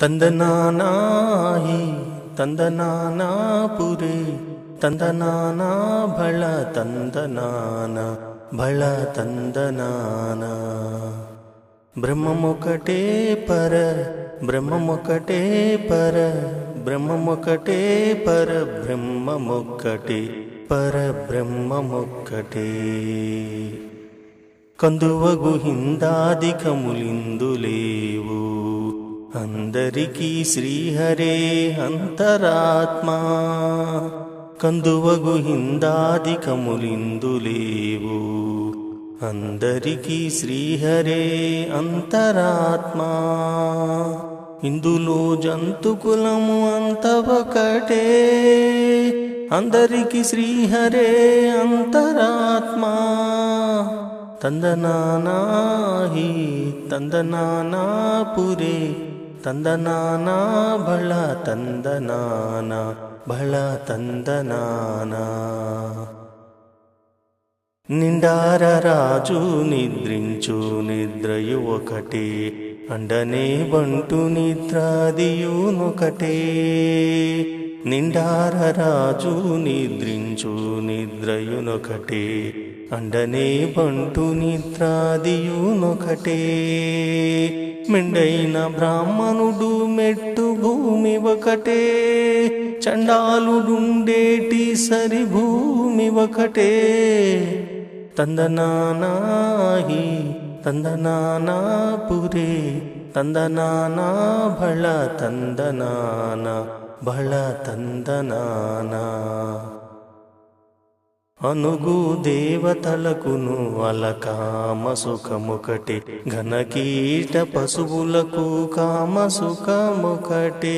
ತಂದನಾನಾಹಿ ತಂದನಾನಾ ಪುರೇ ತಂದನಾನಾ ಭಳ ತಂದನಾನ భళ తందనాన బ్రహ్మమొకటే పర బ్రహ్మమొకటే పర బ్రహ్మమొకటే పర బ్రహ్మమొక్కటే పర బ్రహ్మమొక్కటే కందువగు హిందాదికములిందులేవు అందరికీ శ్రీహరే అంతరాత్మా. కందువగు హిందాదికములిందులేవు అందరికీ శ్రీహరే అంతరాత్మా. ఇందులో జంతుకులము అంత ఒకటే అందరికీ శ్రీహరే అంతరాత్మా. తందనానాహి తందనానా తందనానా భళ తందనానా భళ తందనానా నిండార రాజు నిద్రించు నిద్రయు ఒకటే అండనే బంటు నిద్రాదియునొకటే నిండార రాజు నిద్రించు నిద్రయునొకటే అండనే బంటు నిద్రాదియునొకటే మిండైన బ్రాహ్మణుడు మెట్టు భూమి ఒకటే చండాలుడుండేటి సరి భూమి ఒకటే. తందనానాహి తందనానా పురే తందనానా భళ తందనానా భళ తందనానా. అనుగు దేవతలకును అలకామ సుఖముకటే. ఘనకీట పశువులకు కామ సుఖముకటే.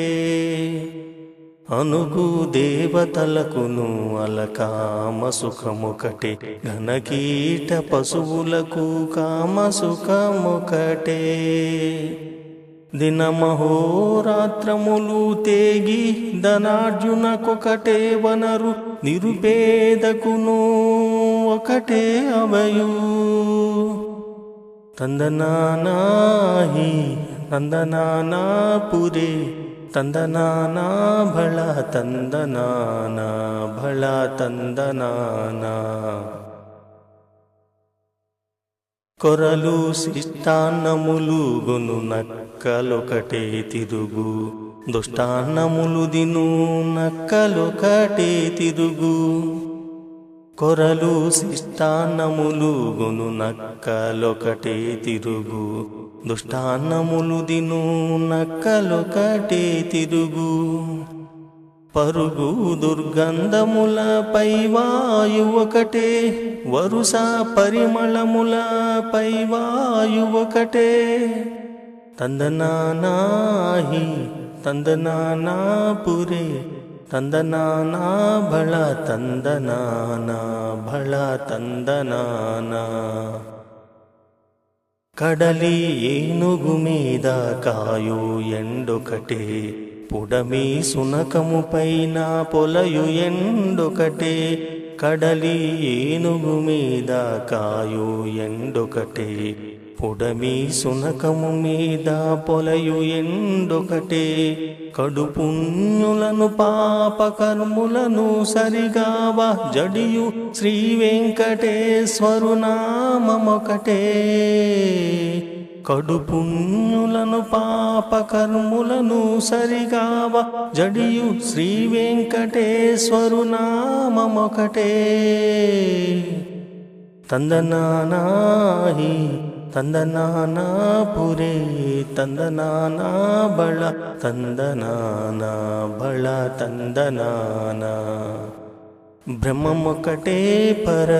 అనుగు దేవతలకును అలకామ సుఖముకటే. ఘనకీట పశువులకు కామ సుఖముకటే. దినమహోరాత్రములు తేగి ధనార్జునకొకటే వనరు నిరుపేదకును ఒకటే అవయు. తందనానాహి తందనానా పురే తందనానా భళ తందనానా భళ తందనానా. కొరలు శిష్టాన్నములు గొను నక్కలొకటే తిరుగు. దుష్టాన్నములు దిను నక్కలొకటే తిరుగు. కొరలు శిష్టాన్నములు గొను నక్కలొకటే తిరుగు. దుష్టాన్నములు దిను నక్కలొకటే తిరుగు. పరుగు దుర్గంధముల వాయు ఒకటే. వరుస పరిమళముల పైవాయు ఒకటే తందనానాహి తందనానా పురే తందనానా భళ తందనానా భళ తందనానా. కడలి ఏనుగు మీద కాయు ఎండొకటే. పుడమి సునకము పైన పొలయు ఎండొకటే. కడలి ఏనుగు మీద కాయు ఎండొకటే పుడమి సునకము మీద పొలయు ఎండొకటే. కడుపుణ్యులను పాపకర్ములను పాప కర్ములను సరిగావ జడియు శ్రీ వెంకటేశ్వరు కడు పుణ్యులను పాప కర్ములను సరిగావ. జడియు శ్రీ వెంకటేశ్వరు నామమొకటే. తందనానాహి తందనానా పురే తందనానా బళ తందనానా. బళ తందనానా బ్రహ్మమొక్కటే పర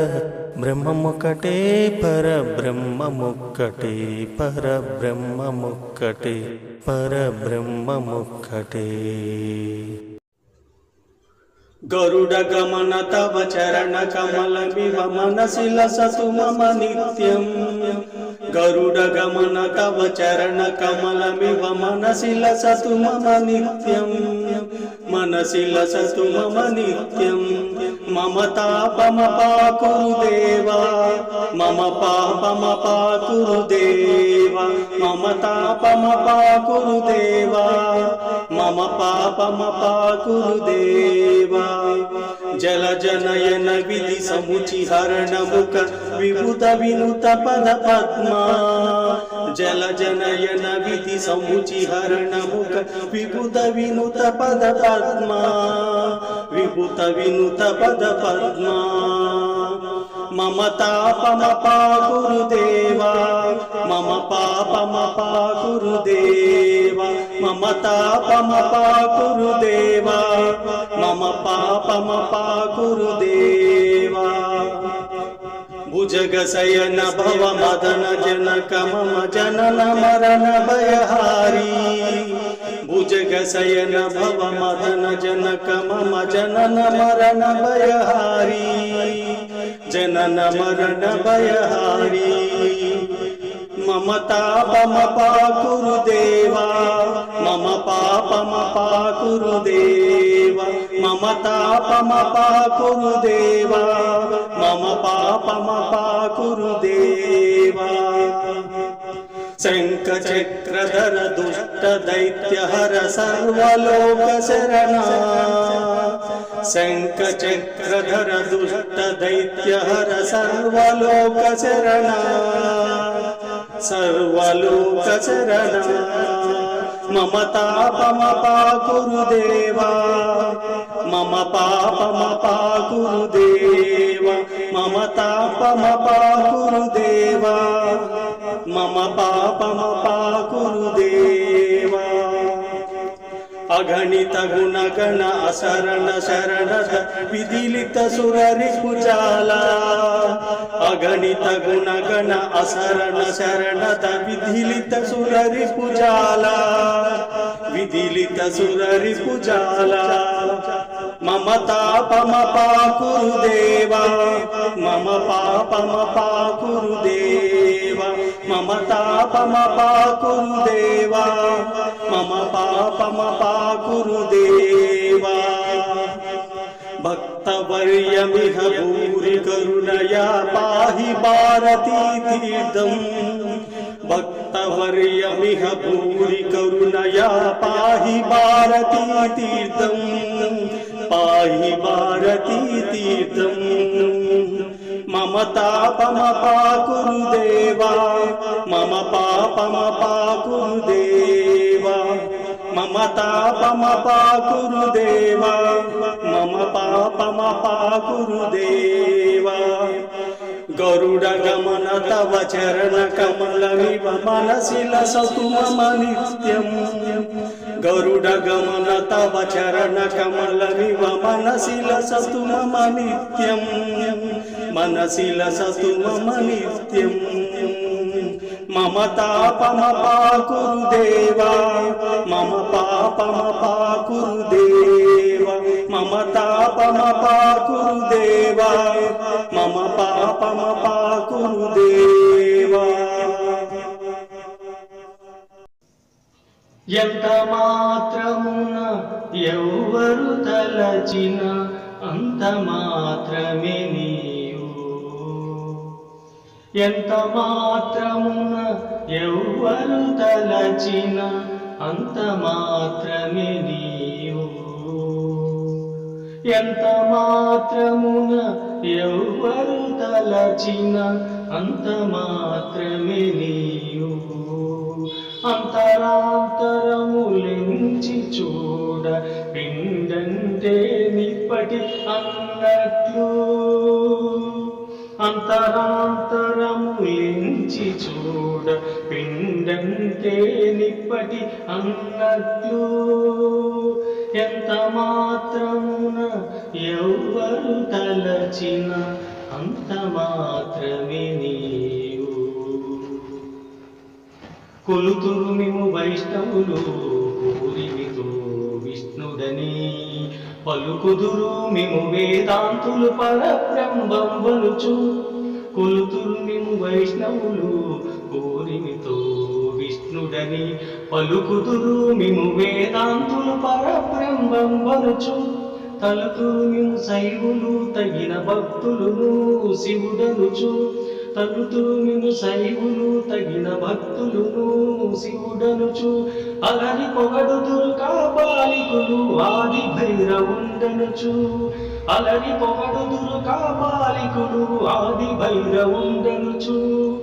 బ్రహ్మమొక్కటే పర బ్రహ్మమొక్కటే పర బ్రహ్మమొక్కటే పర బ్రహ్మమొక్కటే గరుడ గమన తవ చరణ కమల కమలమివ మనసిల లసతు మమ నిత్యం. గరుడ గమన తవ చరణ కమల కమలమివ మనసిల లసతు మమ నిత్యం. మనసిల లసతు మమ నిత్యం. మమ తాపమపాకురు దేవా మమ పాపమపాకురు దేవా మమ తాపమపాకురు దేవా మమ పాపమపాకురు దేవా జల జనయన విధి సముచి హరణముఖ విభుత వినుత పద పద్మా. జల జనయన విధి సముచి హరణముఖ విభుత వినుత పద పద్మా. విభుత వినుత పద పద్మా. మమ తాపమపాకురు దేవా మమ పాపమపాకురు దేవా మమ తాపమపాకురు దేవా మమ పాపమపాకురు దేవా భుజగశయన భవ మదన జనక మమ జనన మరణ భయహారీ. భుజగశయన భవ మదన జనక మమ జనన మరణ భయహారీ జనన మరణ భయహారీ మమ తాపమపాకురు దేవా మమ పాపమపాకురు దేవా మమ తాపమపాకురు దేవా మమ పాపమపాకురు దేవా శంఖ చక్రధర దుష్ట దైత్య హర సర్వలోక శరణ శంఖ చక్రధర దుష్ట దైత్య హర సర్వలోక శరణ సర్వలోక శరణ మమ తాపమపాకురు దేవా మమ పాపమపాకురు దేవా మమ తాపమపాకురు దేవా మమ అగణిత గుణగణ అశరణ శరణద విదిలిత సురరి కుచాల అగణిత గుణగణ అశరణ శరణద విదిలిత సురరి కుచాల విదిలిత సురరి కుచాల మమ తాపమపాకురు దేవా మమ పాపమపాకురు దేవా मम तापमपा कुरुदेवा मम पापमपा कुरुदेवा भक्तवर्यमिह भूरिकरुणया पाहि भारतीतीर्थम् भक्तवर्यमिह भूरिकरुणया पाहि भारतीतीर्थम् पाहि भारतीतीर्थम् భారతీ తీర్థం పాహి భారతీ తీర్థం మమ తాపమపాకురు దేవా మమ పాపమపాకురు దేవా మమ పాపమ పాకురు దేవా గరుడ గమన తవ చరణ కమలమివ మనసిల సతు మమ నిత్యం గరుడ గమన తవ చరణ కమలమివ మనసిల సతు మమ నిత్యం మనసిల సతు మమ నిత్యం మమ దేవా మమ పాపమపాకురు దేవా మమ తాపమపాకురు దేవా మమ పాపమపాకురు దేవా ఎంత మాత్రమున ఎవరు తలచిన అంత మాత్రమే నీ ఎంత మాత్రమున ఎవ్వరు తలచిన అంత మాత్రమే నీవు. ఎంత మాత్రమున ఎవ్వరు తలచిన అంత మాత్రమే నీవు అంతరాంతరములించి చూడ పిండంటే నిప్పటి అన్నట్లు. అంతరాంతరములించి చూడ పిండంటే నిప్పటి అన్నట్లు ఎంత మాత్రమున ఎవరు తలచిన అంత మాత్రమే నీవు. కొలుతురు మేము వైష్ణవులు పూరిమితో విష్ణుడని పలుకుదురు మేము వేదాంతులు పరబ్రహ్మంబలుచు. కొలుతురు మేము వైష్ణవులు కోరిమితో విష్ణుడని. పలుకుదురు మేము వేదాంతులు పరబ్రహ్మంబలుచు. తలుతురు మేము శైవులు తగిన భక్తులును శివుడనుచు. తలుతురు మిము శైవులు తగిన భక్తులును శివుడనుచు అలని పొగడుదురు కాపాలికులు ఆది భైరవుండనుచు. అలని పొగడుదురు కాపాలికులు ఆది భైరవుండనుచు.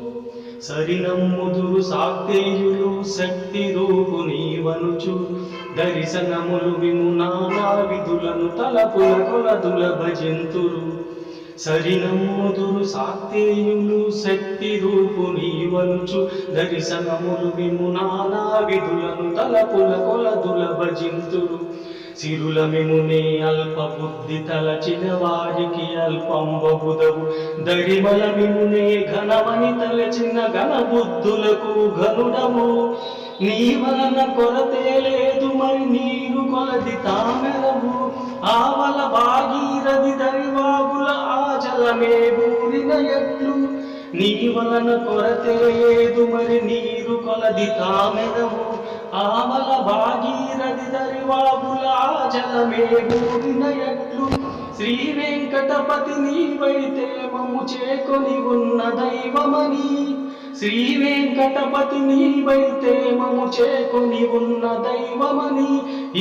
సరినమ్ముదురు సాక్తేయులు శక్తి రూపు నీవనుచు. దర్శనములు విము నానా విధులను తలపుల కొలదుల భజంతురు సరినమ్ముదురు సాక్తేయులు శక్తి రూపు నీవలుచు దర్శనములు విము నానా విధులను తలపుల కొలదుల భజింతురు సిరుల మిమునే అల్ప బుద్ధి తలచిన వారికి అల్పంబుదవు దరిమల మిమునే ఘనమని తలచిన ఘన బుద్ధులకు ఘనుడము. నీ వలన కొరతే లేదు మరి నీరు కొలది తామెరవు ఆవల భాగీరథి దరివాగుల ఆ జలమే బూరిన ఎట్లు నీ వలన కొరతే లేదు మరి నీరు కొలది తామెరవు ఆమల భాగీరథి దరివాగుల జలమే బూరిన ఎట్లు శ్రీ వెంకటపతి నీవైతే మమ్ము చేకొని ఉన్న దైవమని. శ్రీ వెంకటపతిని నీవైతే మము చేకొని ఉన్న దైవమని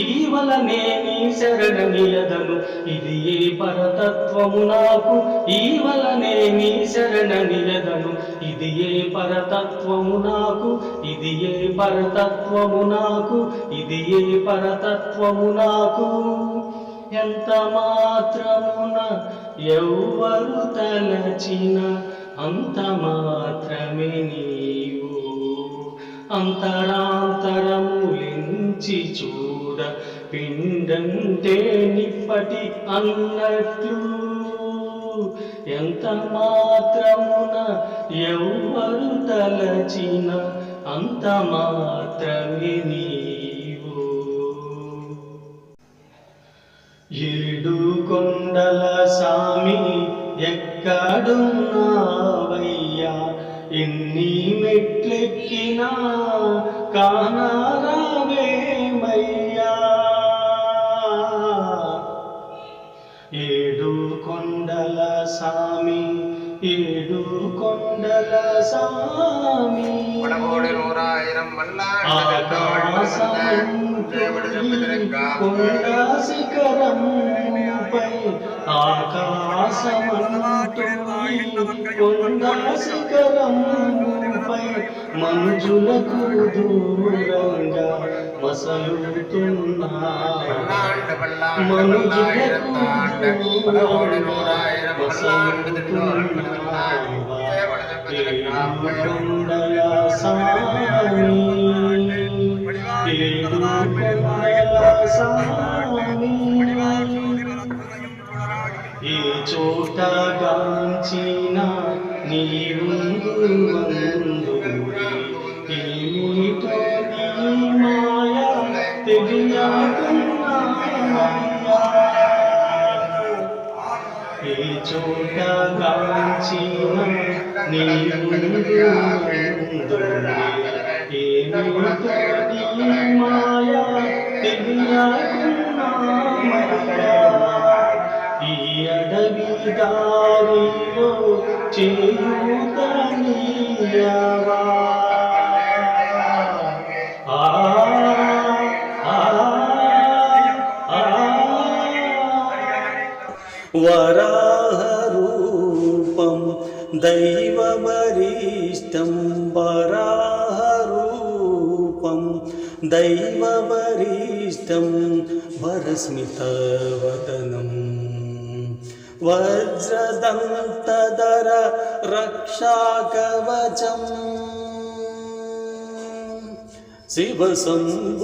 ఈవలనే నీ శరణనియదను ఇది ఏ పరతత్వము నాకు? ఈవలనే నీ శరణనియదను ఇది ఏ పరతత్వము నాకు? ఇది ఏ పరతత్వము నాకు? ఇది ఏ పరతత్వము నాకు? ఎంత మాత్రమున ఎవ్వరు తలచిన అంత మాత్రమే నీవు. అంతరాంతరములించి చూడ పిండంటే నిప్పటి అన్నట్లు. ఎంత మాత్రమున ఎవరు తలచిన అంత మాత్రమే నీ ఎక్కడున్నావయ్యా ఎన్ని మెట్లెక్కినా కానారావేమయ్యా. ఏడు కొండల సామి ఏడు కొండల సామి. ఆకాశ కొండశిఖరంపై ఆకాశమంతశిఖరంపై మంజులకు దూరంగా మసలుతున్నా మనుజులకు దూరంగా మసలుతున్నా చోట గాంచిన నీరుందు ఏమిటో నీ మాయ తెలియకున్నా ఏ చోట గాంచిన నీరుందు ఏమిటో മായ ഈ അടവിതാരിയോ ചെയ്യുതനീയവാ വരാഹരൂപം ദൈവവരിഷ്ടം വരാ दैववरिष्ठं वरस्मितवदनं वज्रदन्तदर रक्षाकवचम् शिवसम्भूत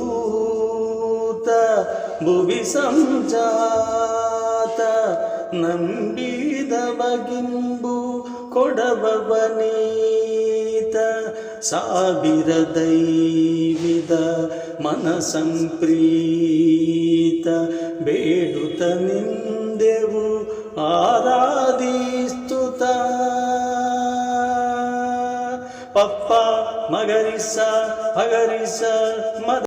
भुवि सञ्जात नम्बिदवगिम्बु कोडबवने ಸಾವಿರ ದೈವಿದ ಮನ ಸಂಪ್ರೀತ ಬೇಡುತ್ತ ನಿಂದೆವು ಆರಾಧಿಸ್ತುತ ಪಪ್ಪ ಮಗರಿಸ ಪಗರಿಸ ಮದ